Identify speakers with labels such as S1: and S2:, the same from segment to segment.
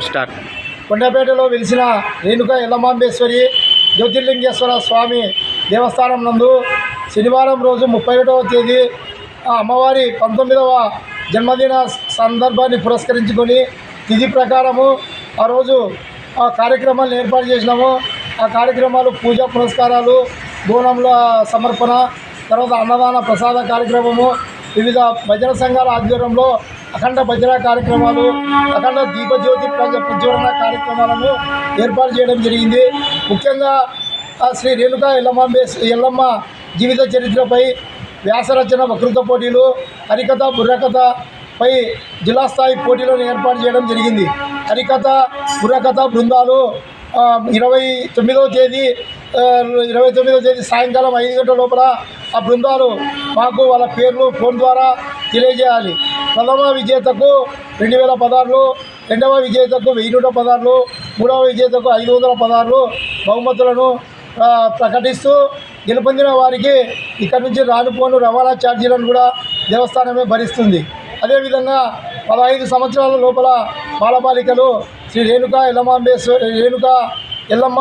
S1: Start.
S2: కొండపేటలో వెలిసిన రేణుక ఎల్లమాంబేశ్వరి జ్యోతిర్లింగేశ్వర స్వామి దేవస్థానం నందు శనివారం రోజు ముప్పై ఒకటవ తేదీ ఆ అమ్మవారి పంతొమ్మిదవ జన్మదిన సందర్భాన్ని పురస్కరించుకొని తిథి ప్రకారము ఆ రోజు ఆ కార్యక్రమాలను ఏర్పాటు చేసినాము. ఆ కార్యక్రమాలు పూజా పురస్కారాలు బోనంల సమర్పణ తర్వాత అన్నదాన ప్రసాద కార్యక్రమము వివిధ భజన సంఘాల ఆధ్వర్యంలో అఖండ భజన కార్యక్రమాలు అఖండ దీపజ్యోతి ప్రజ ప్రజ్వలన కార్యక్రమాలను ఏర్పాటు చేయడం జరిగింది. ముఖ్యంగా శ్రీ రేణుకా ఎల్లమ్మ ఎల్లమ్మ జీవిత చరిత్రపై వ్యాసరచన వకృత పోటీలు హరికథ బుర్రకథ పై జిల్లా స్థాయి పోటీలను ఏర్పాటు చేయడం జరిగింది. హరికథ బుర్రకథ బృందాలు ఇరవై తొమ్మిదవ తేదీ ఇరవై తొమ్మిదవ తేదీ సాయంకాలం ఐదు గంటల లోపల ఆ బృందాలు మాకు వాళ్ళ పేర్లు ఫోన్ ద్వారా తెలియజేయాలి. ప్రథమ విజేతకు రెండు వేల పదహారులు రెండవ విజేతకు వెయ్యి నూట పదహారులు మూడవ విజేతకు ఐదు వందల పదహారులు బహుమతులను ప్రకటిస్తూ గెలుపొందిన వారికి ఇక్కడ నుంచి రానుపోను రవాణా ఛార్జీలను కూడా దేవస్థానమే భరిస్తుంది. అదేవిధంగా పదహైదు సంవత్సరాల లోపల బాలబాలికలు శ్రీ రేణుక ఎల్లమాంబేశ్వరి రేణుక ఎల్లమ్మ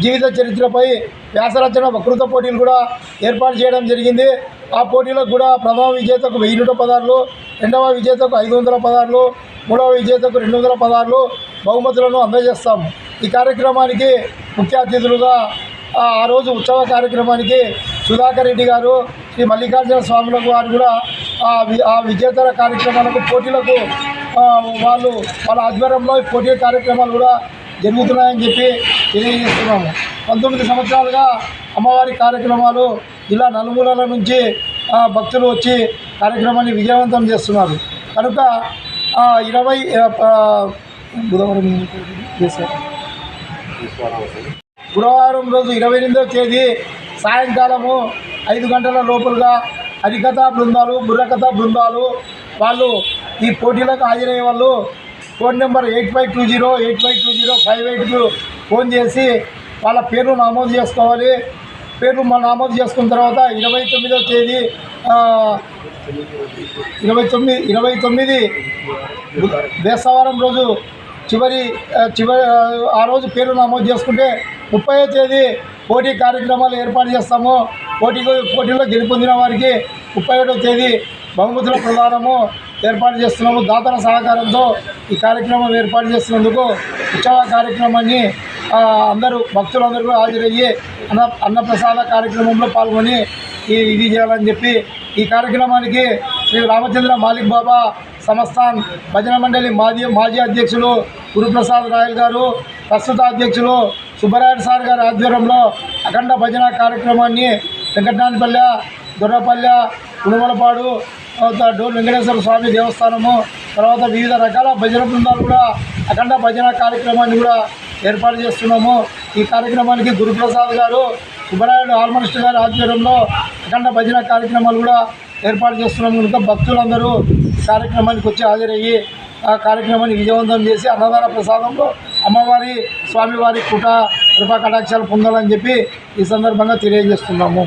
S2: జీవిత చరిత్రపై వ్యాసరచన వకృత పోటీలు కూడా ఏర్పాటు చేయడం జరిగింది. ఆ పోటీలకు కూడా ప్రథమ విజేతకు వెయ్యి నూట పదార్లు రెండవ విజేతకు ఐదు వందల పదార్లు మూడవ విజేతకు రెండు వందల పదార్లు బహుమతులను అందజేస్తాం. ఈ కార్యక్రమానికి ముఖ్య అతిథులుగా ఆ రోజు ఉత్సవ కార్యక్రమానికి సుధాకర్ రెడ్డి గారు శ్రీ మల్లికార్జున స్వాములకు వారు కూడా ఆ వి- ఆ విజేతల కార్యక్రమాలకు పోటీలకు వాళ్ళు వాళ్ళ ఆధ్వర్యంలో పోటీ కార్యక్రమాలు కూడా జరుగుతున్నాయని చెప్పి తెలియజేస్తున్నాము. పంతొమ్మిది సంవత్సరాలుగా అమ్మవారి కార్యక్రమాలు జిల్లా నలుమూలల నుంచి భక్తులు వచ్చి కార్యక్రమాన్ని విజయవంతం చేస్తున్నారు. కనుక ఇరవై బుధవారం బుధవారం గురువారం రోజు ఇరవై ఎనిమిదవ తేదీ సాయంకాలము ఐదు గంటల లోపలుగా హరికథా బృందాలు బుర్రకథా బృందాలు వాళ్ళు ఈ పోటీలకు హాజరయ్యే వాళ్ళు phone number eight five two zero eight five two zero five ఎయిట్కు phone చేసి వాళ్ళ పేరు నమోదు చేసుకోవాలి. పేరు నమోదు చేసుకున్న తర్వాత ఇరవై తొమ్మిదవ తేదీ ఇరవై తొమ్మిది ఇరవై తొమ్మిది బేసవారం రోజు చివరి చివరి ఆ, రోజు పేరు నమోదు చేసుకుంటే ముప్పై తేదీ పోటీ కార్యక్రమాలు ఏర్పాటు చేస్తాము. పోటీ పోటీలో గెలుపొందిన వారికి ముప్పై ఏడవ తేదీ బహుమతుల ప్రదానము. ఏర్పాటు చేస్తున్నాము దాతల సహకారంతో ఈ కార్యక్రమం ఏర్పాటు చేస్తున్నందుకు ఉత్సవ కార్యక్రమాన్ని అందరూ భక్తులందరూ కూడా హాజరయ్యి అన్న అన్నప్రసాద కార్యక్రమంలో పాల్గొని ఈ ఇది చేయాలని చెప్పి ఈ కార్యక్రమానికి శ్రీ రామచంద్ర మాలిక్ బాబా సంస్థాన్ భజన మండలి మాజీ మాజీ అధ్యక్షులు గురుప్రసాద్ రాయల్ గారు ప్రస్తుత అధ్యక్షులు సుబ్బరాయుడు సార్ గారి ఆధ్వర్యంలో అఖండ భజన కార్యక్రమాన్ని వెంకటనాథపల్లె దొర్రపల్లె గుణమలపాడు తర్వాత డోర్ వెంకటేశ్వర స్వామి దేవస్థానము తర్వాత వివిధ రకాల భజన బృందాలు కూడా అఖండ భజన కార్యక్రమాన్ని కూడా ఏర్పాటు చేస్తున్నాము. ఈ కార్యక్రమానికి గురుప్రసాద్ గారు సుబ్బరాయుడు ఆల్మనిస్ట్ గారి ఆధ్వర్యంలో అఖండ భజన కార్యక్రమాలు కూడా ఏర్పాటు చేస్తున్నాము. కనుక భక్తులందరూ కార్యక్రమానికి వచ్చి హాజరయ్యి ఆ కార్యక్రమాన్ని విజయవంతం చేసి అన్నదాన ప్రసాదంలో అమ్మవారి స్వామివారి కుట కృపా కటాక్షాలు పొందాలని చెప్పి ఈ సందర్భంగా తెలియజేస్తున్నాము.